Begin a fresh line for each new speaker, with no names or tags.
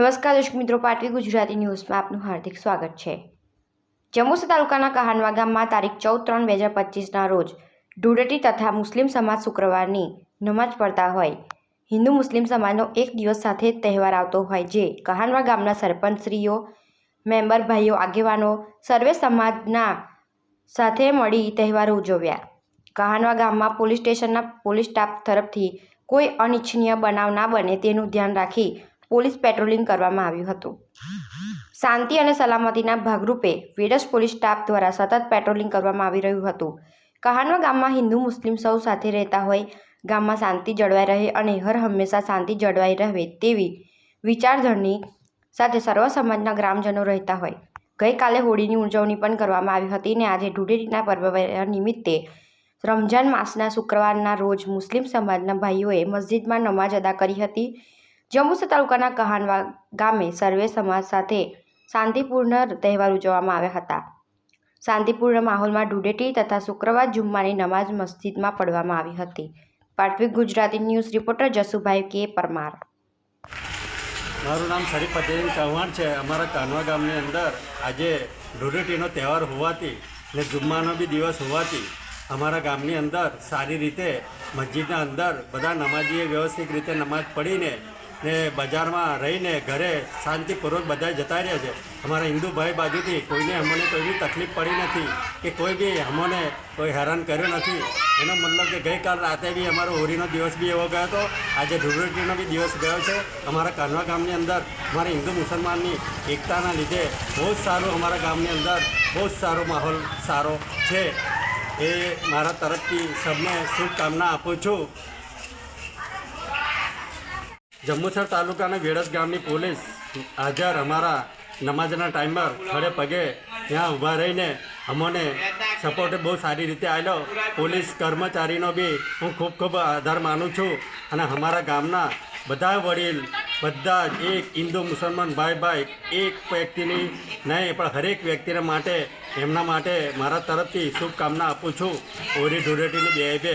નમસ્કાર દર્શક મિત્રો પાટવી ગુજરાતી ન્યૂઝમાં આપનું હાર્દિક સ્વાગત છે. જમુસા તાલુકાના કહાનવા ગામમાં તારીખ ચૌદ ત્રણ બે હજાર પચીસના રોજ ધૂળેટી તથા મુસ્લિમ સમાજ શુક્રવારની નમાજ પડતા હોય. હિન્દુ મુસ્લિમ સમાજનો એક દિવસ સાથે તહેવાર આવતો હોય જે કહાનવા ગામના સરપંચશ્રીઓ, મેમ્બર ભાઈઓ, આગેવાનો, સર્વે સમાજના સાથે મળી તહેવારો ઉજવ્યા. કહાનવા ગામમાં પોલીસ સ્ટેશનના પોલીસ સ્ટાફ તરફથી કોઈ અનિચ્છનીય બનાવ ના બને તેનું ધ્યાન રાખી પોલીસ પેટ્રોલિંગ કરવામાં આવ્યું હતું. શાંતિ અને સલામતીના ભાગરૂપે વેડસ પોલીસ સ્ટાફ દ્વારા સતત પેટ્રોલિંગ કરવામાં આવી રહ્યું હતું. કહાનવા ગામમાં હિન્દુ મુસ્લિમ સૌ સાથે રહેતા હોય, ગામમાં શાંતિ જળવાઈ રહે અને હર હંમેશા શાંતિ જળવાઈ રહે તેવી વિચારધરણી સાથે સર્વ સમાજના ગ્રામજનો રહેતા હોય. ગઈકાલે હોળીની ઉજવણી પણ કરવામાં આવી હતી અને આજે ધૂળેટીના પર્વ નિમિત્તે રમઝાન માસના શુક્રવારના રોજ મુસ્લિમ સમાજના ભાઈઓએ મસ્જિદમાં નમાજ અદા કરી હતી. જંબુસર તાલુકાના કહાનવા ગામે સર્વે સમાજ સાથે શાંતિપૂર્ણ તહેવાર ઉજવવામાં આવ્યા હતા. શાંતિપૂર્ણ માહોલમાં ધૂળેટી તથા શુક્રવાર જુમ્માની નમાજ મસ્જિદમાં પઢવામાં આવી હતી. પાટવી Gujarati news reporter Jasubhai K. Parmar.
મારું નામ શરીફ પટેલ ચૌહાણ છે. અમારા કાનવા ગામની અંદર આજે ધૂળેટીનો તહેવાર હોવાથી ને જુમ્માનો બી દિવસ હોવાથી અમારા ગામની અંદર સારી રીતે મસ્જિદના અંદર બધા નમાજીએ વ્યવસ્થિત રીતે નમાજ પડીને ને બજારમાં રહીને ઘરે શાંતિપૂર્વક બધા જતા રહ્યા છે. અમારા હિન્દુ ભાઈ બાજુથી કોઈને અમને કોઈ બી તકલીફ પડી નથી કે કોઈ બી અમને કોઈ હેરાન કર્યો નથી. એનો મતલબ કે ગઈકાલ રાતે બી અમારો હોળીનો દિવસ બી એવો ગયો હતો. આજે ધૂળેટીનો બી દિવસ ગયો છે. અમારા કાનવા ગામની અંદર અમારા હિન્દુ મુસલમાનની એકતાના લીધે બહુ જ સારું અમારા ગામની અંદર બહુ જ સારો માહોલ સારો છે. એ મારા તરફથી સૌને શુભકામના આપું છું. જંબુસર તાલુકાના વેડસ ગામની પોલીસ હાજર અમારા નમાજના ટાઈમ પર ખડે પગે ત્યાં ઊભા રહીને અમને સપોર્ટ બહુ સારી રીતે આવ્યો પોલીસ કર્મચારીનો બી હું ખૂબ ખૂબ આધાર માનું છું અને અમારા ગામના બધા વડીલ, બધા જ એક હિન્દુ, મુસલમાન, ભાઈ ભાઈ, એક વ્યક્તિની નહીં, પણ હરેક વ્યક્તિને માટે, એમના માટે મારા તરફથી શુભકામના આપું છું. ઓરી ધૂળેટીની બે બે.